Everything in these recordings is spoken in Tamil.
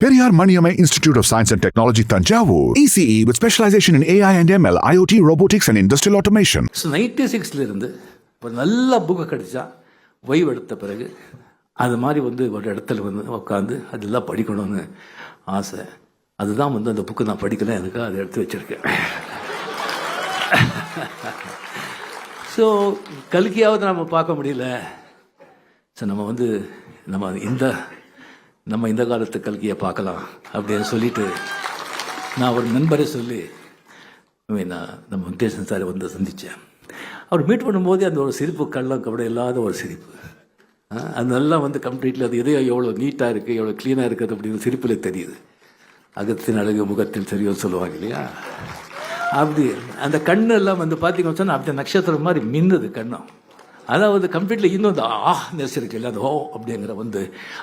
Periyar Maniamai Institute of Science and Technology, Tanjavur. ECE with specialization in AI and ML, IoT, robotics, and industrial automation. So ninety சிக்ஸ்லேருந்து ஒரு நல்ல புக்கு கிடைச்சா ஓய்வு எடுத்த பிறகு அது மாதிரி வந்து ஒரு இடத்துல வந்து உட்காந்து அதெல்லாம் படிக்கணும்னு ஆசை அதுதான் வந்து அந்த புக்கு நான் படிக்கல எனக்கு அதை எடுத்து வச்சுருக்கேன் ஸோ கல்கியாவது நம்ம பார்க்க முடியல ஸோ நம்ம வந்து நம்ம இந்த நம்ம இந்த காலத்து கல்கியை பார்க்கலாம் அப்படின்னு சொல்லிட்டு நான் ஒரு நண்பரை சொல்லி நான் நம்ம வெங்கடேசன் சார் வந்து சந்தித்தேன் அவர் மீட் பண்ணும்போதே அந்த ஒரு சிரிப்பு கள்ளம் கபடி இல்லாத ஒரு சிரிப்பு. அதெல்லாம் அது நல்லா வந்து கம்ப்ளீட்லி அது இதயம் எவ்வளோ நீட்டாக இருக்குது எவ்வளோ க்ளீனாக இருக்குது அப்படின்னு சிரிப்பில் தெரியுது. அகத்தின் அழகு முகத்தின் தெரியும் சொல்லுவாங்க இல்லையா? அப்படி அந்த கண்ணெல்லாம் வந்து பார்த்தீங்கன்னு சொன்னால் அப்படி நட்சத்திரம் மாதிரி மின்னுது கண்ணும். அதாவது கம்ப்ளீட்லி இன்னும் அந்த ஆ நெசிருக்கு இல்லை அந்த ஓ அப்படிங்கிற வந்து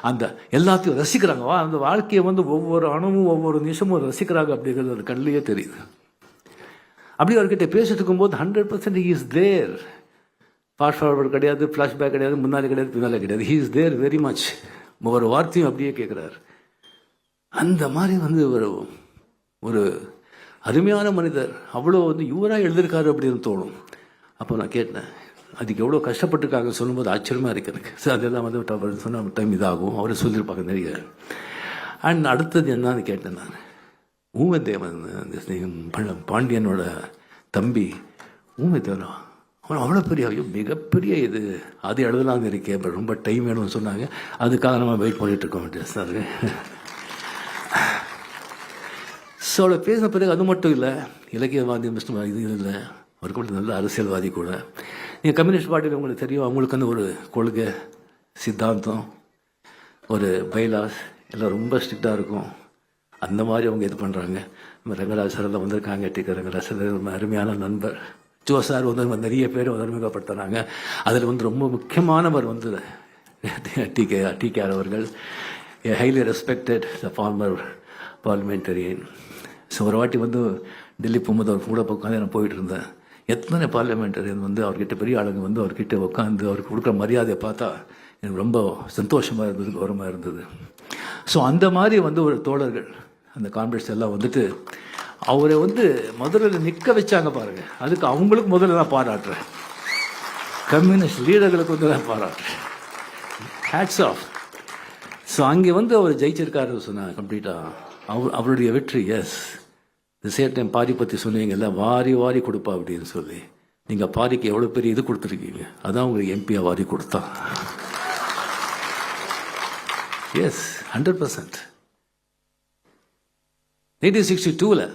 அந்த எல்லாத்தையும் ரசிக்கிறாங்க. அந்த வாழ்க்கையை வந்து ஒவ்வொரு அணுவும் ஒவ்வொரு நிமிஷமும் ரசிக்கிறாங்க அப்படிங்கிறது ஒரு கண்ணிலேயே தெரியுது. அப்படி அவர்கிட்ட பேசிட்டு இருக்கும்போது hundred percent is there fast forward கிடையாது ஃப்ளாஷ்பேக் கிடையாது முன்னாடி கிடையாது பின்னாலே கிடையாது. He is there very much ஒவ்வொரு வார்த்தையும் அப்படியே கேட்குறாரு அந்த மாதிரி வந்து ஒரு ஒரு அருமையான மனிதர். அவ்வளோ வந்து இவராக எழுதியிருக்காரு அப்படின்னு தோணும். அப்போ நான் கேட்டேன் அதுக்கு எவ்வளோ கஷ்டப்பட்டுருக்காங்க சொல்லும்போது ஆச்சரியமாக இருக்குது எனக்கு. ஸோ அதெல்லாம் வந்து அவர் சொன்ன டைம் இதாகும். அவரை சொல்லியிருப்பாங்க நிறைய அண்ட் அடுத்தது என்னன்னு கேட்டேன் நான். ஊமதேவன் அந்த பாண்டியனோட தம்பி ஊமதேவனா அவன் அவ்வளோ பெரிய ஐயோ மிகப்பெரிய இது. அது எழுதலாம் இருக்கேன். இப்போ ரொம்ப டைம் வேணும்னு சொன்னாங்க. அதுக்காக நம்ம வெயிட் பண்ணிகிட்டு இருக்கோம் சார்? ஸோ அவளை பேசின பிறகு அது மட்டும் இல்லை. இலக்கியவாதி மிஸ்டர் இது இல்லை. அவர் கூட நல்ல அரசியல்வாதி கூட. நீங்கள் கம்யூனிஸ்ட் பார்ட்டியில் உங்களுக்கு தெரியும் அவங்களுக்கு வந்து ஒரு கொள்கை சித்தாந்தம் ஒரு பைலாஸ் எல்லாம் ரொம்ப ஸ்ட்ரிக்டாக இருக்கும். அந்த மாதிரி அவங்க இது பண்ணுறாங்க நம்ம ரங்கராஜ் சார் எல்லாம் வந்திருக்காங்க டிக்க ரங்கராஜ் சார் ரொம்ப அருமையான நண்பர். ஜோ சார் வந்து நிறைய பேர் வந்து அதில் வந்து ரொம்ப முக்கியமானவர் வந்து டி. கே. டி. கே. அவர்கள். Highly respected the former parliamentarian so ஒரு வாட்டி வந்து டெல்லி போகும்போது அவர் கூட உட்காந்து நான் போயிட்டு இருந்தேன். எத்தனை பார்லிமெண்டரியன் வந்து அவர்கிட்ட பெரிய ஆளுங்க வந்து அவர்கிட்ட உட்காந்து அவருக்கு கொடுக்குற மரியாதையை பார்த்தா எனக்கு ரொம்ப சந்தோஷமாக இருந்தது கௌரவமாக இருந்தது. ஸோ அந்த மாதிரி வந்து ஒரு தோழர்கள் அந்த கான்ஃபிடன்ஸ் எல்லாம் வந்துட்டு அவரை வந்து முதல்ல நிற்க வச்சாங்க பாருங்கள் அதுக்கு அவங்களுக்கு முதல்ல நான் பாராட்டுறேன். கம்யூனிஸ்ட் லீடர்களுக்கு வந்து நான் பாராட்டுறேன். ஹேட்ஸ் ஆஃப் ஸோ அங்கே வந்து அவர் ஜெயிச்சிருக்காரு சொன்னாங்க கம்ப்ளீட்டாக அவர் அவருடைய வெற்றி எஸ் இந்த சேர் பாரி பற்றி சொன்னீங்கல்ல வாரி வாரி கொடுப்பா அப்படின்னு சொல்லி. நீங்கள் பாரிக்கு எவ்வளோ பெரிய இது கொடுத்துருக்கீங்க? அதான் உங்களுக்கு எம்பியாக வாரி கொடுத்தா. Yes hundred percent nineteen sixty டூவில்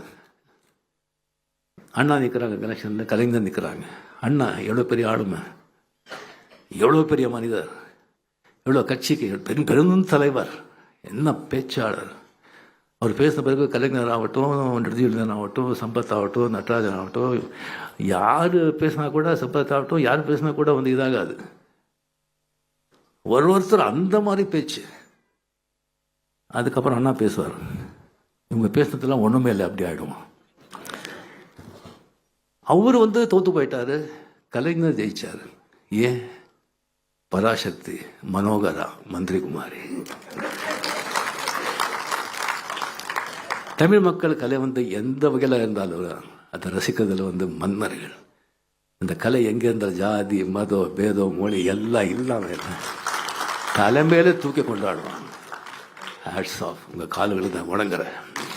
அண்ணா நிற்கிறாங்க கனெக்ஷனில் கலைஞர் நிற்கிறாங்க அண்ணா எவ்வளோ பெரிய ஆளுமை. எவ்வளோ பெரிய மனிதர். எவ்வளோ கட்சிக்கு பெரும் பெரும் தலைவர். என்ன பேச்சாளர். அவர் பேசின பிறகு கலைஞர் ஆகட்டும் நிருதியுடன் ஆகட்டும் சம்பத் ஆகட்டும் நடராஜன் ஆகட்டும் யார் பேசினா கூட சம்பத் ஆகட்டும் யார் பேசினா கூட வந்து இதாகாது. ஒரு ஒருத்தர் அந்த மாதிரி பேச்சு. அதுக்கப்புறம் அண்ணா பேசுவார். இவங்க பேசினதெல்லாம் ஒன்றுமே இல்லை அப்படி ஆகிடும் அவர் வந்து தோத்து போயிட்டாரு கலைஞர் ஜெயிச்சார். ஏன்? பராசக்தி மனோகரா மந்திரிகுமாரி. தமிழ் மக்கள் கலை வந்து எந்த வகையில் இருந்தாலும் அதை ரசிக்கிறதுல வந்து மன்னர்கள் இந்த கலை எங்கே இருந்தால் ஜாதி மதம் பேதம் மொழி எல்லாம் இல்லாமல் தலைமையில தூக்கி கொண்டாடுவாங்க. ஹேட்ஸ் ஆஃப் உங்கள் கால்களை தான் உணங்குறேன்